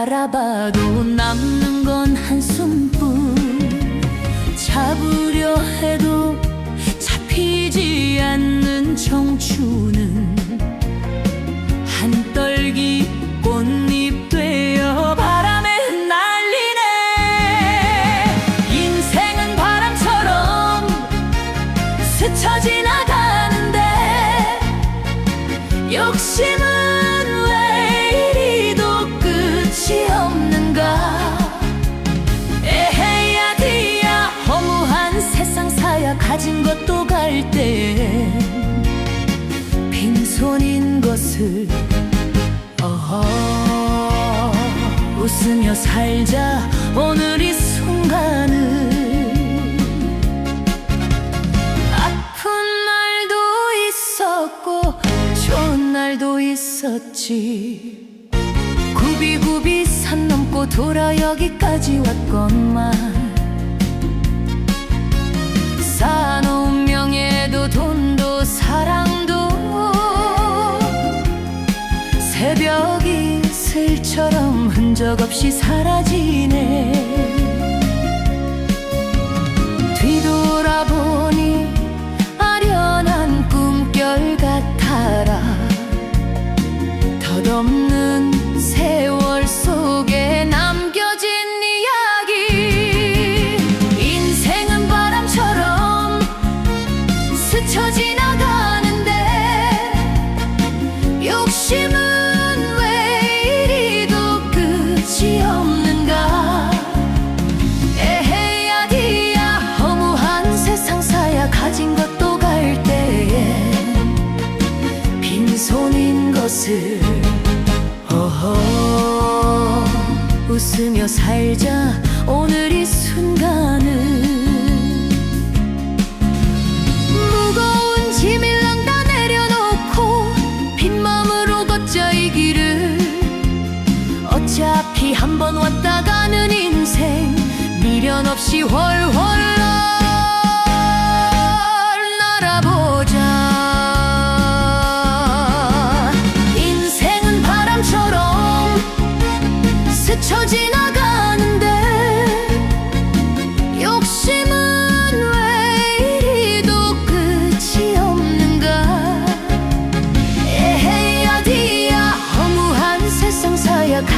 바라봐도 남는 건 한숨뿐. 잡으려 해도 잡히지 않는 청춘은 한떨기 꽃잎 되어 바람에 날리네. 인생은 바람처럼 스쳐 지나가는데 욕심은 것을 어허 웃으며 살자. 오늘 이 순간을 아픈 날도 있었고 좋은 날도 있었지. 굽이굽이 산 넘고 돌아 여기까지 왔건만 이슬처럼 흔적 없이 사라지네. 뒤돌아보니 아련한 꿈결 같아라. 덧없는 손인 것을 어허 웃으며 살자. 오늘 이 순간을 무거운 짐일랑 다 내려놓고 빈 마음으로 걷자 이 길을. 어차피 한 번 왔다 가는 인생 미련 없이 훨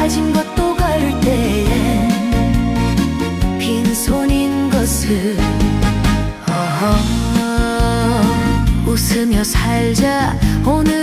가진 것도 갈 때에 빈손인 것을 웃으며 살자. 오늘